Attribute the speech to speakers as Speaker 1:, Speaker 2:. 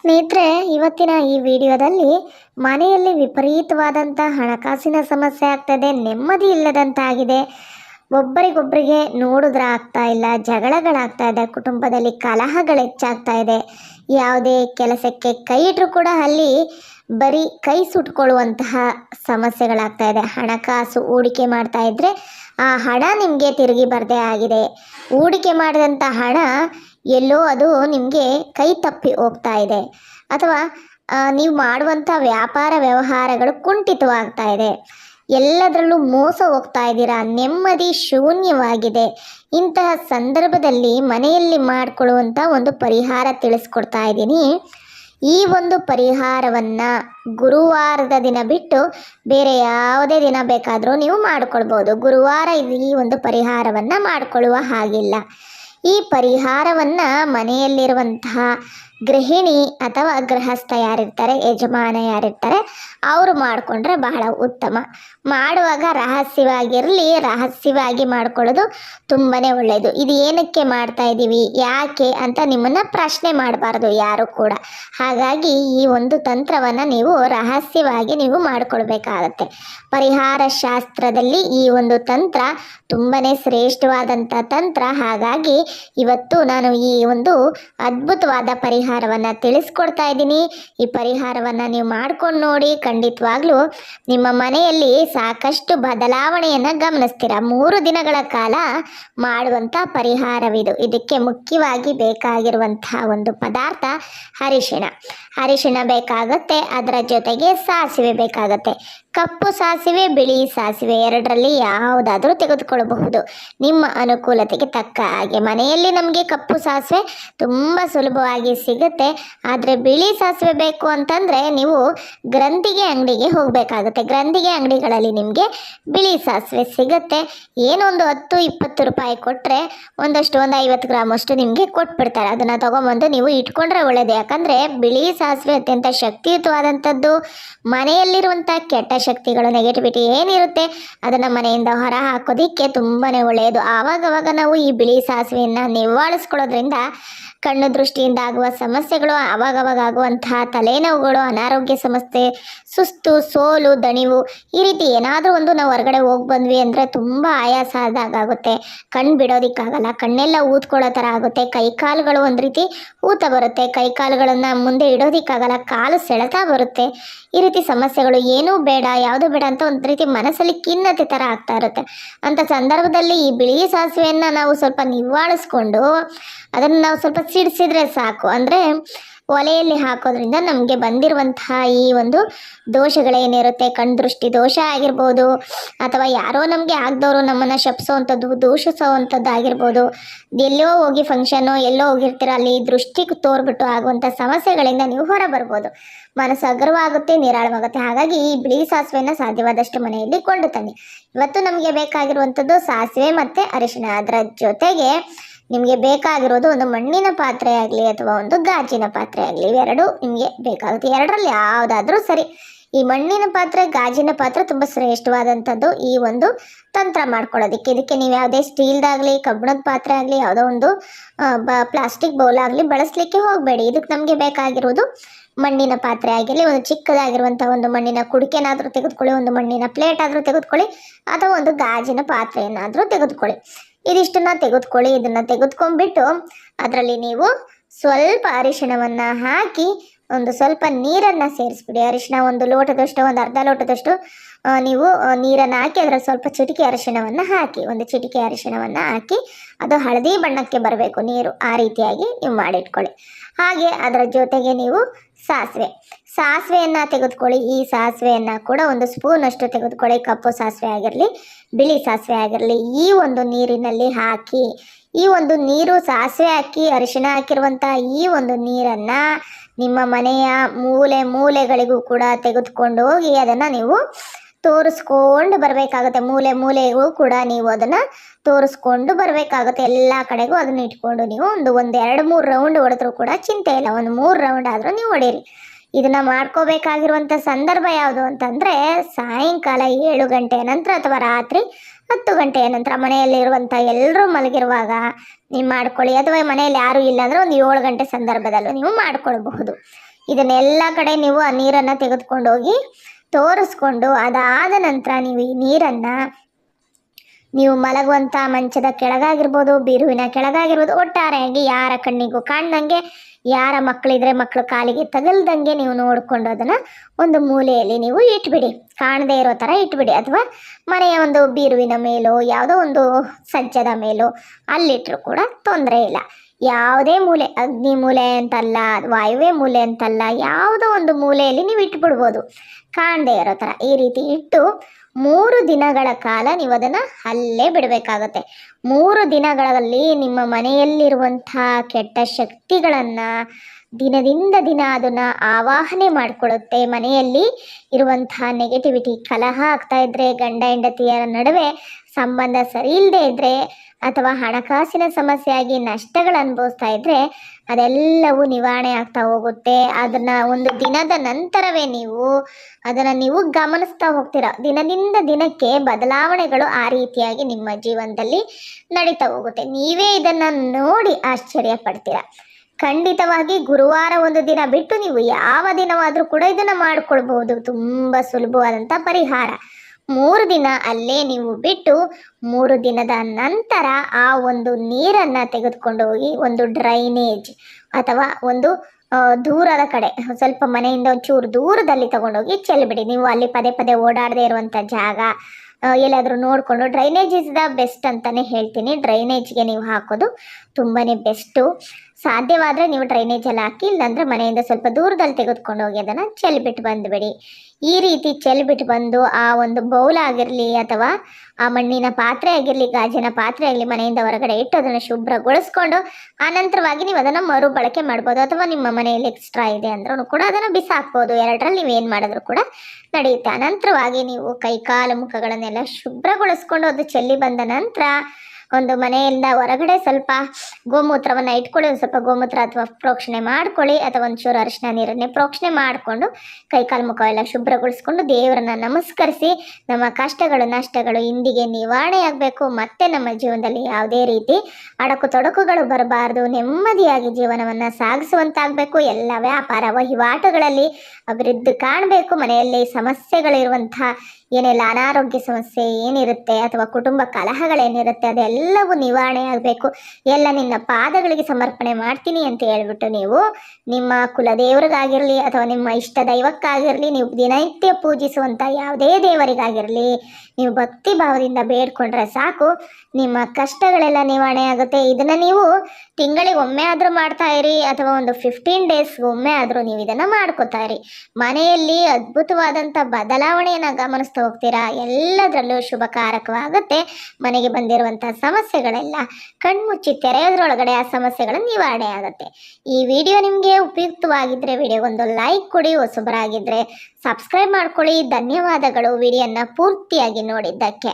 Speaker 1: ಸ್ನೇಹಿತರೆ, ಇವತ್ತಿನ ಈ ವಿಡಿಯೋದಲ್ಲಿ ಮನೆಯಲ್ಲಿ ವಿಪರೀತವಾದಂಥ ಹಣಕಾಸಿನ ಸಮಸ್ಯೆ ಆಗ್ತದೆ, ನೆಮ್ಮದಿ ಇಲ್ಲದಂತಾಗಿದೆ. ಒಬ್ಬರಿಗೊಬ್ಬರಿಗೆ ನೋಡಿದ್ರೆ ಆಗ್ತಾ ಇಲ್ಲ, ಜಗಳಗಳಾಗ್ತಾ ಇದೆ, ಕುಟುಂಬದಲ್ಲಿ ಕಲಹಗಳು ಹೆಚ್ಚಾಗ್ತಾ ಇದೆ. ಯಾವುದೇ ಕೆಲಸಕ್ಕೆ ಕೈ ಇಟ್ಟರು ಕೂಡ ಅಲ್ಲಿ ಬರೀ ಕೈ ಸುಟ್ಕೊಳ್ಳುವಂತಹ ಸಮಸ್ಯೆಗಳಾಗ್ತಾ ಇದೆ. ಹಣಕಾಸು ಹೂಡಿಕೆ ಮಾಡ್ತಾ ಇದ್ರೆ ಆ ಹಣ ನಿಮಗೆ ತಿರುಗಿ ಬರದೇ ಆಗಿದೆ. ಹೂಡಿಕೆ ಮಾಡಿದಂಥ ಹಣ ಎಲ್ಲೋ ಅದು ನಿಮಗೆ ಕೈ ತಪ್ಪಿ ಹೋಗ್ತಾ ಇದೆ. ಅಥವಾ ನೀವು ಮಾಡುವಂಥ ವ್ಯಾಪಾರ ವ್ಯವಹಾರಗಳು ಕುಂಠಿತವಾಗ್ತಾ ಇದೆ. ಎಲ್ಲದರಲ್ಲೂ ಮೋಸ ಹೋಗ್ತಾ ಇದ್ದೀರಾ? ನೆಮ್ಮದಿ ಶೂನ್ಯವಾಗಿದೆ. ಇಂತಹ ಸಂದರ್ಭದಲ್ಲಿ ಮನೆಯಲ್ಲಿ ಮಾಡಿಕೊಳ್ಳುವಂಥ ಒಂದು ಪರಿಹಾರ ತಿಳಿಸ್ಕೊಡ್ತಾ ಇದ್ದೀನಿ. ಈ ಒಂದು ಪರಿಹಾರವನ್ನು ಗುರುವಾರದ ದಿನ ಬಿಟ್ಟು ಬೇರೆ ಯಾವುದೇ ದಿನ ಬೇಕಾದರೂ ನೀವು ಮಾಡಿಕೊಳ್ಬೋದು. ಗುರುವಾರ ಈ ಒಂದು ಪರಿಹಾರವನ್ನು ಮಾಡಿಕೊಳ್ಳುವ ಹಾಗಿಲ್ಲ. ಈ ಪರಿಹಾರವನ್ನು ಮನೆಯಲ್ಲಿರುವಂತಹ ಗೃಹಿಣಿ ಅಥವಾ ಗೃಹಸ್ಥ ಯಾರಿರ್ತಾರೆ, ಯಜಮಾನ ಯಾರಿರ್ತಾರೆ, ಅವರು ಮಾಡಿಕೊಂಡ್ರೆ ಬಹಳ ಉತ್ತಮ. ಮಾಡುವಾಗ ರಹಸ್ಯವಾಗಿರಲಿ, ರಹಸ್ಯವಾಗಿ ಮಾಡ್ಕೊಳ್ಳೋದು ತುಂಬಾ ಒಳ್ಳೆಯದು ಇದು ಏನಕ್ಕೆ ಮಾಡ್ತಾ ಇದ್ದೀವಿ ಯಾಕೆ ಅಂತ ನಿಮ್ಮನ್ನು ಪ್ರಶ್ನೆ ಮಾಡಬಾರ್ದು ಯಾರು ಕೂಡ. ಹಾಗಾಗಿ ಈ ಒಂದು ತಂತ್ರವನ್ನು ನೀವು ರಹಸ್ಯವಾಗಿ ನೀವು ಮಾಡಿಕೊಳ್ಬೇಕಾಗತ್ತೆ. ಪರಿಹಾರ ಶಾಸ್ತ್ರದಲ್ಲಿ ಈ ಒಂದು ತಂತ್ರ ತುಂಬಾ ಶ್ರೇಷ್ಠವಾದಂಥ ತಂತ್ರ. ಹಾಗಾಗಿ ಇವತ್ತು ನಾನು ಈ ಒಂದು ಅದ್ಭುತವಾದ ಪರಿಹಾರವನ್ನು ತಿಳಿಸ್ಕೊಡ್ತಾ ಇದ್ದೀನಿ. ಈ ಪರಿಹಾರವನ್ನು ನೀವು ಮಾಡ್ಕೊಂಡು ನೋಡಿ ಖಂಡಿತವಾಗ್ಲೂ ನಿಮ್ಮ ಮನೆಯಲ್ಲಿ ಸಾಕಷ್ಟು ಬದಲಾವಣೆಯನ್ನು ಗಮನಿಸ್ತೀರ. ಮೂರು ದಿನಗಳ ಕಾಲ ಮಾಡುವಂಥ ಪರಿಹಾರವಿದು. ಇದಕ್ಕೆ ಮುಖ್ಯವಾಗಿ ಬೇಕಾಗಿರುವಂತಹ ಒಂದು ಪದಾರ್ಥ ಅರಿಶಿಣ. ಅರಿಶಿಣ ಬೇಕಾಗುತ್ತೆ, ಅದರ ಜೊತೆಗೆ ಸಾಸಿವೆ ಬೇಕಾಗುತ್ತೆ. ಕಪ್ಪು ಸಾಸಿವೆ, ಬಿಳಿ ಸಾಸಿವೆ ಎರಡರಲ್ಲಿ ಯಾವುದಾದ್ರೂ ತೆಗೆದುಕೊಳ್ಳಬಹುದು. ನಿಮ್ಮ ಅನುಕೂಲತೆಗೆ ತಕ್ಕ ಹಾಗೆ ಮನೆಯಲ್ಲಿ ನಮಗೆ ಕಪ್ಪು ಸಾಸಿವೆ ತುಂಬ ಸುಲಭವಾಗಿ ಸಿಗುತ್ತೆ. ಆದರೆ ಬಿಳಿ ಸಾಸಿವೆ ಬೇಕು ಅಂತಂದರೆ ನೀವು ಗ್ರಂಥಿಗೆ ಅಂಗಡಿಗೆ ಹೋಗಬೇಕಾಗುತ್ತೆ. ಗ್ರಂಥಿಗೆ ಅಂಗಡಿಗಳಲ್ಲಿ ನಿಮಗೆ ಬಿಳಿ ಸಾಸಿವೆ ಸಿಗುತ್ತೆ. ಏನೊಂದು ಹತ್ತು, ಇಪ್ಪತ್ತು ರೂಪಾಯಿ ಕೊಟ್ಟರೆ ಒಂದಷ್ಟು, ಒಂದು ಐವತ್ತು ಗ್ರಾಮ್ ಅಷ್ಟು ನಿಮಗೆ ಕೊಟ್ಬಿಡ್ತಾರೆ. ಅದನ್ನು ತೊಗೊಂಬಂದು ನೀವು ಇಟ್ಕೊಂಡ್ರೆ ಒಳ್ಳೆಯದು ಯಾಕಂದರೆ ಬಿಳಿ ಸಾಸಿವೆ ಅತ್ಯಂತ ಶಕ್ತಿಯುತವಾದಂಥದ್ದು. ಮನೆಯಲ್ಲಿರುವಂಥ ಕೆಟ್ಟ ಶಕ್ತಿಗಳು ನೆಗೆಟಿವಿಟಿ ಏನಿರುತ್ತೆ, ಅದನ್ನು ಮನೆಯಿಂದ ಹೊರ ಹಾಕೋದಿಕ್ಕೆ ತುಂಬಾ ಒಳ್ಳೆಯದು ಆವಾಗವಾಗ ನಾವು ಈ ಬಿಳಿ ಸಾಸಿವೆಯನ್ನು ನಿವಾಳಿಸ್ಕೊಳ್ಳೋದ್ರಿಂದ ಕಣ್ಣು ದೃಷ್ಟಿಯಿಂದ ಆಗುವ ಸಮಸ್ಯೆಗಳು, ಅವಾಗವಾಗ ಆಗುವಂತಹ ತಲೆನೋವುಗಳು, ಅನಾರೋಗ್ಯ ಸಮಸ್ಯೆ, ಸುಸ್ತು, ಸೋಲು, ದಣಿವು, ಈ ರೀತಿ ಏನಾದರೂ ಒಂದು ನಾವು ಹೊರಗಡೆ ಹೋಗಿ ಬಂದ್ವಿ ಅಂದರೆ ತುಂಬ ಆಯಾಸ ಆದಾಗುತ್ತೆ ಕಣ್ಣು ಬಿಡೋದಕ್ಕಾಗಲ್ಲ, ಕಣ್ಣೆಲ್ಲ ಊದ್ಕೊಳ್ಳೋ ಥರ ಆಗುತ್ತೆ. ಕೈಕಾಲುಗಳು ಒಂದು ರೀತಿ ಊತ ಬರುತ್ತೆ. ಕೈಕಾಲುಗಳನ್ನು ಮುಂದೆ ಇಡೋದಕ್ಕಾಗಲ್ಲ, ಕಾಲು ಸೆಳೆತಾ ಬರುತ್ತೆ. ಈ ರೀತಿ ಸಮಸ್ಯೆಗಳು ಏನೂ ಬೇಡ, ಯಾವುದು ಬೇಡ ಅಂತ ಒಂದು ರೀತಿ ಮನಸ್ಸಲ್ಲಿ ಖಿನ್ನತೆ ಥರ ಆಗ್ತಾ ಇರುತ್ತೆ. ಅಂಥ ಸಂದರ್ಭದಲ್ಲಿ ಈ ಬಿಳಿ ಸಾಸಿವೆಯನ್ನು ನಾವು ಸ್ವಲ್ಪ ನಿವಾಳಿಸ್ಕೊಂಡು ಅದನ್ನು ನಾವು ಸ್ವಲ್ಪ ಸಿಡಿಸಿದ್ರೆ ಸಾಕು. ಅಂದರೆ ಒಲೆಯಲ್ಲಿ ಹಾಕೋದ್ರಿಂದ ನಮಗೆ ಬಂದಿರುವಂತಹ ಈ ಒಂದು ದೋಷಗಳೇನಿರುತ್ತೆ, ಕಣ್ದೃಷ್ಟಿ ದೋಷ ಆಗಿರ್ಬೋದು, ಅಥವಾ ಯಾರೋ ನಮಗೆ ಆಗದವರು ನಮ್ಮನ್ನು ಶಪಿಸೋವಂಥದ್ದು ದೂಷಿಸೋವಂಥದ್ದು ಆಗಿರ್ಬೋದು ಎಲ್ಲೋ ಹೋಗಿ ಫಂಕ್ಷನ್ನು ಎಲ್ಲೋ ಹೋಗಿರ್ತೀರ, ಅಲ್ಲಿ ದೃಷ್ಟಿ ತೋರ್ಬಿಟ್ಟು ಆಗುವಂಥ ಸಮಸ್ಯೆಗಳಿಂದ ನೀವು ಹೊರ ಬರ್ಬೋದು ಮನಸ್ಸು ಅಗ್ರವಾಗುತ್ತೆ, ನಿರಾಳವಾಗುತ್ತೆ. ಹಾಗಾಗಿ ಈ ಬಿಳಿ ಸಾಸಿವೆನ ಸಾಧ್ಯವಾದಷ್ಟು ಮನೆಯಲ್ಲಿ ಕೊಂಡು ತನ್ನಿ. ಇವತ್ತು ನಮಗೆ ಬೇಕಾಗಿರುವಂಥದ್ದು ಸಾಸಿವೆ ಮತ್ತು ಅರಿಶಿಣ ಅದರ ಜೊತೆಗೆ ನಿಮಗೆ ಬೇಕಾಗಿರೋದು ಒಂದು ಮಣ್ಣಿನ ಪಾತ್ರೆ ಆಗಲಿ ಅಥವಾ ಒಂದು ಗಾಜಿನ ಪಾತ್ರೆ ಆಗಲಿ ಇವೆರಡು ನಿಮಗೆ ಬೇಕಾಗುತ್ತೆ. ಎರಡರಲ್ಲಿ ಯಾವುದಾದ್ರೂ ಸರಿ. ಈ ಮಣ್ಣಿನ ಪಾತ್ರೆ, ಗಾಜಿನ ಪಾತ್ರೆ ತುಂಬ ಶ್ರೇಷ್ಠವಾದಂಥದ್ದು ಈ ಒಂದು ತಂತ್ರ ಮಾಡ್ಕೊಳ್ಳೋದಕ್ಕೆ. ಇದಕ್ಕೆ ನೀವು ಯಾವುದೇ ಸ್ಟೀಲ್ದಾಗಲಿ ಕಬ್ಬಿಣದ ಪಾತ್ರೆ ಆಗಲಿ, ಯಾವುದೋ ಒಂದು ಬ, ಪ್ಲಾಸ್ಟಿಕ್ ಬೌಲ್ ಆಗಲಿ ಬಳಸಲಿಕ್ಕೆ ಹೋಗಬೇಡಿ. ಇದಕ್ಕೆ ನಮಗೆ ಬೇಕಾಗಿರೋದು ಮಣ್ಣಿನ ಪಾತ್ರೆ ಆಗಿರಲಿ, ಒಂದು ಚಿಕ್ಕದಾಗಿರುವಂಥ ಒಂದು ಮಣ್ಣಿನ ಕುಡಿಕೆನಾದರೂ ತೆಗೆದುಕೊಳ್ಳಿ, ಒಂದು ಮಣ್ಣಿನ ಪ್ಲೇಟ್ ಆದರೂ ತೆಗೆದುಕೊಳ್ಳಿ, ಅಥವಾ ಒಂದು ಗಾಜಿನ ಪಾತ್ರೆಯನ್ನಾದರೂ ತೆಗೆದುಕೊಳ್ಳಿ. ಇದಿಷ್ಟನ್ನ ತೆಗೆದುಕೊಳ್ಳಿ. ಇದನ್ನು ತೆಗೆದುಕೊಂಡ್ಬಿಟ್ಟು ಅದರಲ್ಲಿ ನೀವು ಸ್ವಲ್ಪ ಅರಿಶಿಣವನ್ನು ಹಾಕಿ ಒಂದು ಸ್ವಲ್ಪ ನೀರನ್ನು ಸೇರಿಸ್ಬಿಡಿ. ಅರಿಶಿಣ ಒಂದು ಲೋಟದಷ್ಟು, ಒಂದು ಅರ್ಧ ಲೋಟದಷ್ಟು ನೀವು ನೀರನ್ನು ಹಾಕಿ ಅದರ ಸ್ವಲ್ಪ ಚಿಟಿಕೆ ಅರಿಶಿಣವನ್ನು ಹಾಕಿ, ಒಂದು ಚಿಟಿಕೆ ಅರಿಶಿಣವನ್ನು ಹಾಕಿ, ಅದು ಹಳದಿ ಬಣ್ಣಕ್ಕೆ ಬರಬೇಕು ನೀರು, ಆ ರೀತಿಯಾಗಿ ನೀವು ಮಾಡಿಟ್ಕೊಳ್ಳಿ. ಹಾಗೆ ಅದರ ಜೊತೆಗೆ ನೀವು ಸಾಸಿವೆ. ಸಾಸಿವೆಯನ್ನು ತೆಗೆದುಕೊಳ್ಳಿ. ಈ ಸಾಸಿವೆಯನ್ನು ಕೂಡ ಒಂದು ಸ್ಪೂನಷ್ಟು ತೆಗೆದುಕೊಳ್ಳಿ. ಕಪ್ಪು ಸಾಸಿವೆ ಆಗಿರಲಿ, ಬಿಳಿ ಸಾಸಿವೆ ಆಗಿರಲಿ, ಈ ಒಂದು ನೀರಿನಲ್ಲಿ ಹಾಕಿ, ಈ ಒಂದು ನೀರು ಸಾಸಿವೆ ಹಾಕಿ, ಅರಿಶಿಣ ಹಾಕಿರುವಂಥ ಈ ಒಂದು ನೀರನ್ನು ನಿಮ್ಮ ಮನೆಯ ಮೂಲೆ ಮೂಲೆಗಳಿಗೂ ಕೂಡ ತೆಗೆದುಕೊಂಡು ಹೋಗಿ, ಅದನ್ನು ನೀವು ತೋರಿಸ್ಕೊಂಡು ಬರಬೇಕಾಗುತ್ತೆ. ಮೂಲೆ ಮೂಲೆಗೂ ಕೂಡ ನೀವು ಅದನ್ನು ತೋರಿಸ್ಕೊಂಡು ಬರಬೇಕಾಗುತ್ತೆ. ಎಲ್ಲ ಕಡೆಗೂ ಅದನ್ನ ಇಟ್ಕೊಂಡು ನೀವು ಒಂದು ಒಂದು ಎರಡು ಮೂರು ರೌಂಡ್ ಹೊಡೆದ್ರೂ ಕೂಡ ಚಿಂತೆ ಇಲ್ಲ. ಒಂದು ಮೂರು ರೌಂಡ್ ಆದರೂ ನೀವು ಹೊಡೀರಿ. ಇದನ್ನು ಮಾಡ್ಕೋಬೇಕಾಗಿರುವಂಥ ಸಂದರ್ಭ ಯಾವುದು ಅಂತಂದರೆ ಸಾಯಂಕಾಲ ಏಳು ಗಂಟೆಯ ನಂತರ ಅಥವಾ ರಾತ್ರಿ ಹತ್ತು ಗಂಟೆಯ ನಂತರ ಮನೆಯಲ್ಲಿರುವಂಥ ಎಲ್ಲರೂ ಮಲಗಿರುವಾಗ ನೀವು ಮಾಡ್ಕೊಳ್ಳಿ. ಅಥವಾ ಮನೆಯಲ್ಲಿ ಯಾರೂ ಇಲ್ಲ ಅಂದರೆ ಒಂದು ಏಳು ಗಂಟೆ ಸಂದರ್ಭದಲ್ಲೂ ನೀವು ಮಾಡ್ಕೊಳ್ಬಹುದು. ಇದನ್ನೆಲ್ಲ ಕಡೆ ನೀವು ಆ ನೀರನ್ನು ತೆಗೆದುಕೊಂಡು ಹೋಗಿ ತೋರಿಸ್ಕೊಂಡು ಅದಾದ ನಂತರ ನೀವು ಈ ನೀರನ್ನು ನೀವು ಮಲಗುವಂಥ ಮಂಚದ ಕೆಳಗಾಗಿರ್ಬೋದು, ಬಿರುವಿನ ಕೆಳಗಾಗಿರ್ಬೋದು ಒಟ್ಟಾರೆಯಾಗಿ ಯಾರ ಕಣ್ಣಿಗೂ ಕಾಣ್ದಂಗೆ, ಯಾರ ಮಕ್ಕಳಿದ್ರೆ ಮಕ್ಕಳು ಕಾಲಿಗೆ ತಗಲ್ದಂಗೆ ನೀವು ನೋಡಿಕೊಂಡು ಅದನ್ನು ಒಂದು ಮೂಲೆಯಲ್ಲಿ ನೀವು ಇಟ್ಬಿಡಿ. ಕಾಣದೇ ಇರೋ ಥರ ಇಟ್ಬಿಡಿ. ಅಥವಾ ಮನೆಯ ಒಂದು ಬೀರುವಿನ ಮೇಲೋ, ಯಾವುದೋ ಒಂದು ಸಜ್ಜದ ಮೇಲೋ ಅಲ್ಲಿಟ್ಟರು ಕೂಡ ತೊಂದರೆ ಇಲ್ಲ. ಯಾವುದೇ ಮೂಲೆ, ಅಗ್ನಿ ಮೂಲೆ ಅಂತಲ್ಲ ವಾಯುವೆ ಮೂಲೆ ಅಂತಲ್ಲ, ಯಾವುದೋ ಒಂದು ಮೂಲೆಯಲ್ಲಿ ನೀವು ಇಟ್ಬಿಡ್ಬೋದು. ಕಾಣದೇ ಇರೋ ಥರ ಈ ರೀತಿ ಇಟ್ಟು ಮೂರು ದಿನಗಳ ಕಾಲ ನೀವು ಅದನ್ನು ಅಲ್ಲೇ ಬಿಡಬೇಕಾಗತ್ತೆ. ಮೂರು ದಿನಗಳಲ್ಲಿ ನಿಮ್ಮ ಮನೆಯಲ್ಲಿರುವಂಥ ಕೆಟ್ಟ ಶಕ್ತಿಗಳನ್ನು ದಿನದಿಂದ ದಿನ ಅದನ್ನು ಆವಾಹನೆ ಮಾಡಿಕೊಳ್ಳುತ್ತೆ. ಮನೆಯಲ್ಲಿ ಇರುವಂತಹ ನೆಗೆಟಿವಿಟಿ ಕಲಹ ಆಗ್ತಾ ಇದ್ದರೆ ಗಂಡ ಹೆಂಡತಿಯರ ನಡುವೆ ಸಂಬಂಧ ಸರಿ ಇಲ್ಲದೆ ಇದ್ದರೆ ಅಥವಾ ಹಣಕಾಸಿನ ಸಮಸ್ಯೆಯಾಗಿ ನಷ್ಟಗಳು ಅನುಭವಿಸ್ತಾ ಇದ್ದರೆ ಅದೆಲ್ಲವೂ ನಿವಾರಣೆ ಆಗ್ತಾ ಹೋಗುತ್ತೆ. ಅದನ್ನು ಒಂದು ದಿನದ ನಂತರವೇ ನೀವು ಅದನ್ನು ನೀವು ಗಮನಿಸ್ತಾ ಹೋಗ್ತೀರ. ದಿನದಿಂದ ದಿನಕ್ಕೆ ಬದಲಾವಣೆಗಳು ಆ ರೀತಿಯಾಗಿ ನಿಮ್ಮ ಜೀವನದಲ್ಲಿ ನಡೀತಾ ಹೋಗುತ್ತೆ. ನೀವೇ ಇದನ್ನು ನೋಡಿ ಆಶ್ಚರ್ಯ ಪಡ್ತೀರಾ. ಖಂಡಿತವಾಗಿ ಗುರುವಾರ ಒಂದು ದಿನ ಬಿಟ್ಟು ನೀವು ಯಾವ ದಿನವಾದರೂ ಕೂಡ ಇದನ್ನು ಮಾಡ್ಕೊಳ್ಬಹುದು. ತುಂಬ ಸುಲಭವಾದಂಥ ಪರಿಹಾರ. ಮೂರು ದಿನ ಅಲ್ಲೇ ನೀವು ಬಿಟ್ಟು ಮೂರು ದಿನದ ನಂತರ ಆ ಒಂದು ನೀರನ್ನು ತೆಗೆದುಕೊಂಡು ಹೋಗಿ ಒಂದು ಡ್ರೈನೇಜ್ ಅಥವಾ ಒಂದು ದೂರದ ಕಡೆ, ಸ್ವಲ್ಪ ಮನೆಯಿಂದ ಒಂಚೂರು ದೂರದಲ್ಲಿ ತಗೊಂಡೋಗಿ ಚೆಲ್ಬಿಡಿ. ನೀವು ಅಲ್ಲಿ ಪದೇ ಪದೇ ಓಡಾಡದೇ ಇರುವಂಥ ಜಾಗ ಎಲ್ಲಾದರೂ ನೋಡಿಕೊಂಡು ಡ್ರೈನೇಜ್ ಇಸ್ ದ ಬೆಸ್ಟ್ ಅಂತಲೇ ಹೇಳ್ತೀನಿ. ಡ್ರೈನೇಜ್ಗೆ ನೀವು ಹಾಕೋದು ತುಂಬಾ ಬೆಸ್ಟು. ಸಾಧ್ಯವಾದರೆ ನೀವು ಡ್ರೈನೇಜ್ ಎಲ್ಲ ಹಾಕಿ, ಇಲ್ಲಾಂದರೆ ಮನೆಯಿಂದ ಸ್ವಲ್ಪ ದೂರದಲ್ಲಿ ತೆಗೆದುಕೊಂಡು ಹೋಗಿ ಅದನ್ನು ಚೆಲ್ಬಿಟ್ಟು ಬಂದುಬಿಡಿ. ಈ ರೀತಿ ಚೆಲ್ಬಿಟ್ಟು ಬಂದು ಆ ಒಂದು ಬೌಲ್ ಆಗಿರಲಿ ಅಥವಾ ಆ ಮಣ್ಣಿನ ಪಾತ್ರೆ ಆಗಿರಲಿ, ಗಾಜಿನ ಪಾತ್ರೆ ಆಗಲಿ ಮನೆಯಿಂದ ಹೊರಗಡೆ ಇಟ್ಟು ಅದನ್ನು ಶುಭ್ರಗೊಳಿಸ್ಕೊಂಡು ಆನಂತರವಾಗಿ ನೀವು ಅದನ್ನು ಮರು ಬಳಕೆ ಮಾಡ್ಬೋದು ಅಥವಾ ನಿಮ್ಮ ಮನೆಯಲ್ಲಿ ಎಕ್ಸ್ಟ್ರಾ ಇದೆ ಅಂದ್ರೂ ಕೂಡ ಅದನ್ನು ಬಿಸಾಕ್ಬೋದು. ಎರಡರಲ್ಲಿ ನೀವು ಏನು ಮಾಡಿದ್ರು ಕೂಡ ನಡೆಯುತ್ತೆ ಅನಂತರವಾಗಿ ನೀವು ಕೈಕಾಲು ಮುಖಗಳನ್ನೆಲ್ಲ ಶುಭ್ರಗೊಳಿಸ್ಕೊಂಡು ಅದು ಚೆಲ್ಲಿ ಬಂದ ನಂತರ ಒಂದು ಮನೆಯಿಂದ ಹೊರಗಡೆ ಸ್ವಲ್ಪ ಗೋಮೂತ್ರವನ್ನು ಇಟ್ಕೊಳ್ಳಿ, ಒಂದು ಸ್ವಲ್ಪ ಗೋಮೂತ್ರ ಅಥವಾ ಪ್ರೋಕ್ಷಣೆ ಮಾಡ್ಕೊಳ್ಳಿ, ಅಥವಾ ಒಂಚೂರು ಅರಿಶಿನ ನೀರನ್ನೇ ಪ್ರೋಕ್ಷಣೆ ಮಾಡಿಕೊಂಡು ಕೈಕಾಲು ಮುಖ ಎಲ್ಲ ಶುಭ್ರಗೊಳಿಸ್ಕೊಂಡು ದೇವರನ್ನ ನಮಸ್ಕರಿಸಿ, ನಮ್ಮ ಕಷ್ಟಗಳು ನಷ್ಟಗಳು ಇಂದಿಗೆ ನಿವಾರಣೆ ಆಗಬೇಕು ಮತ್ತೆ ನಮ್ಮ ಜೀವನದಲ್ಲಿ ಯಾವುದೇ ರೀತಿ ಅಡಕು ತೊಡಕುಗಳು ಬರಬಾರ್ದು. ನೆಮ್ಮದಿಯಾಗಿ ಜೀವನವನ್ನು ಸಾಗಿಸುವಂತಾಗಬೇಕು. ಎಲ್ಲ ವ್ಯಾಪಾರ ವಹಿವಾಟುಗಳಲ್ಲಿ ಅಭಿವೃದ್ಧಿ ಕಾಣಬೇಕು. ಮನೆಯಲ್ಲಿ ಸಮಸ್ಯೆಗಳಿರುವಂತಹ ಏನೆಲ್ಲ, ಅನಾರೋಗ್ಯ ಸಮಸ್ಯೆ ಏನಿರುತ್ತೆ, ಅಥವಾ ಕುಟುಂಬ ಕಲಹಗಳೇನಿರುತ್ತೆ ಅದೆಲ್ಲವೂ ನಿವಾರಣೆ ಆಗಬೇಕು. ಎಲ್ಲ ನಿನ್ನ ಪಾದಗಳಿಗೆ ಸಮರ್ಪಣೆ ಮಾಡ್ತೀನಿ ಅಂತ ಹೇಳ್ಬಿಟ್ಟು ನೀವು ನಿಮ್ಮ ಕುಲದೇವರಿಗಾಗಿರಲಿ ಅಥವಾ ನಿಮ್ಮ ಇಷ್ಟ ದೈವಕ್ಕಾಗಿರಲಿ ನೀವು ದಿನನಿತ್ಯ ಪೂಜಿಸುವಂಥ ಯಾವುದೇ ದೇವರಿಗಾಗಿರಲಿ, ನೀವು ಭಕ್ತಿ ಭಾವದಿಂದ ಬೇಡ್ಕೊಂಡ್ರೆ ಸಾಕು. ನಿಮ್ಮ ಕಷ್ಟಗಳೆಲ್ಲ ನಿವಾರಣೆ ಆಗುತ್ತೆ. ಇದನ್ನು ನೀವು ತಿಂಗಳಿಗೆ ಒಮ್ಮೆ ಆದರೂ ಮಾಡ್ತಾ ಇರಿ ಅಥವಾ ಒಂದು ಫಿಫ್ಟೀನ್ ಡೇಸ್ಗೆ ಒಮ್ಮೆ ಆದರೂ ನೀವು ಇದನ್ನು ಮಾಡ್ಕೋತಾ ಇರಿ. ಮನೆಯಲ್ಲಿ ಅದ್ಭುತವಾದಂಥ ಬದಲಾವಣೆಯನ್ನು ಗಮನಿಸ್ತಾ ಹೋಗ್ತೀರಾ? ಎಲ್ಲದರಲ್ಲೂ ಶುಭಕಾರಕವಾಗುತ್ತೆ. ಮನೆಗೆ ಬಂದಿರುವಂಥ ಸಮಸ್ಯೆಗಳೆಲ್ಲ ಕಣ್ಮುಚ್ಚಿ ತೆರೆಯೋದ್ರೊಳಗಡೆ ಆ ಸಮಸ್ಯೆಗಳು ನಿವಾರಣೆ ಆಗುತ್ತೆ ಈ ವಿಡಿಯೋ ನಿಮಗೆ ಉಪಯುಕ್ತವಾಗಿದ್ದರೆ ವಿಡಿಯೋಗೊಂದು ಲೈಕ್ ಕೊಡಿ ಹೊಸಬರಾಗಿದ್ದರೆ ಸಬ್ಸ್ಕ್ರೈಬ್ ಮಾಡ್ಕೊಳ್ಳಿ. ಧನ್ಯವಾದಗಳು. ವಿಡಿಯೋನ ಪೂರ್ತಿಯಾಗಿ ನೋಡಿದ್ದಕ್ಕೆ.